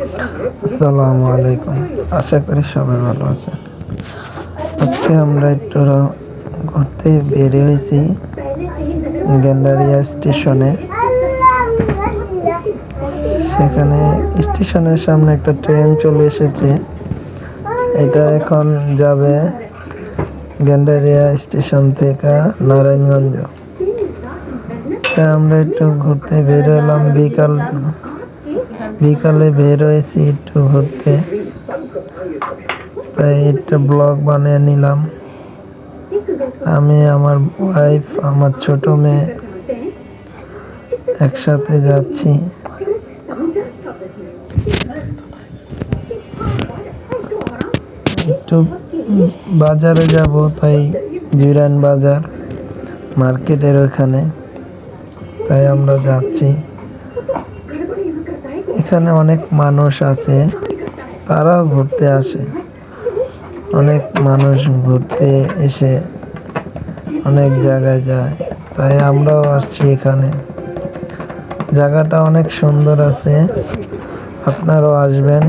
আসসালামু আলাইকুম। আশা করি সবাই ভালো আছে আজকে আমরা একটু ঘুরতে বেরিয়ে হয়েছি গেন্ডারিয়া স্টেশনে। সেখানে স্টেশনের সামনে একটা ট্রেন চলে এসেছে। এটা এখন যাবে গেন্ডারিয়া স্টেশন থেকে নারায়ণগঞ্জ। আমরা একটু ঘুরতে বের হলাম বিকাল বিকালে বের হয়েছি একটু ঘুরতে। তাই একটা ব্লগ বানিয়ে নিলাম। আমি, আমার ওয়াইফ আমার ছোট মেয়ে একসাথে যাচ্ছি। একটু বাজারে যাব, তাই জিরান বাজার, মার্কেটের ওখানে। তাই আমরা যাচ্ছি। এখানে অনেক মানুষ আছে তারাও ঘুরতে আসে। অনেক মানুষ ঘুরতে এসে অনেক জায়গায় যায়, তাই আমরাও আসছি এখানে। জায়গাটা অনেক সুন্দর আছে, আপনারাও আসবেন,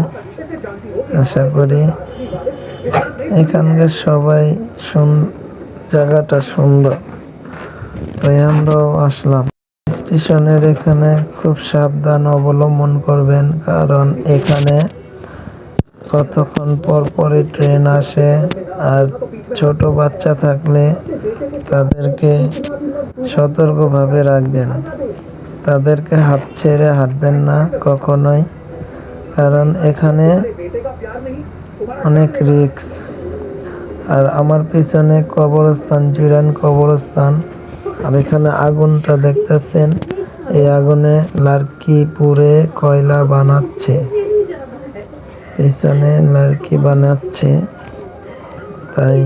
আশা করি। এখানকার সবাই জায়গাটা সুন্দর, তাই আমরাও আসলাম। স্টেশনের এখানে খুব সাবধান অবলম্বন করবেন, কারণ এখানে কতক্ষণ পর পরে ট্রেন আসে আর ছোট বাচ্চা থাকলে তাদেরকে সতর্কভাবে রাখবেন। তাদেরকে হাত ছেড়ে হাঁটবেন না কখনোই, কারণ এখানে অনেক রিস্ক আর আমার পিছনে কবরস্থান জুরান কবরস্থান আর এখানে আগুনটা দেখতেছেন, এই আগুনে লার্কি পুড়ে কয়লা বানাচ্ছে। পিছনে লার্কি বানাচ্ছে। তাই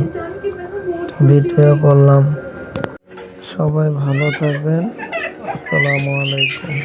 ভিডিও করলাম। সবাই ভালো থাকবেন। আসসালামু আলাইকুম।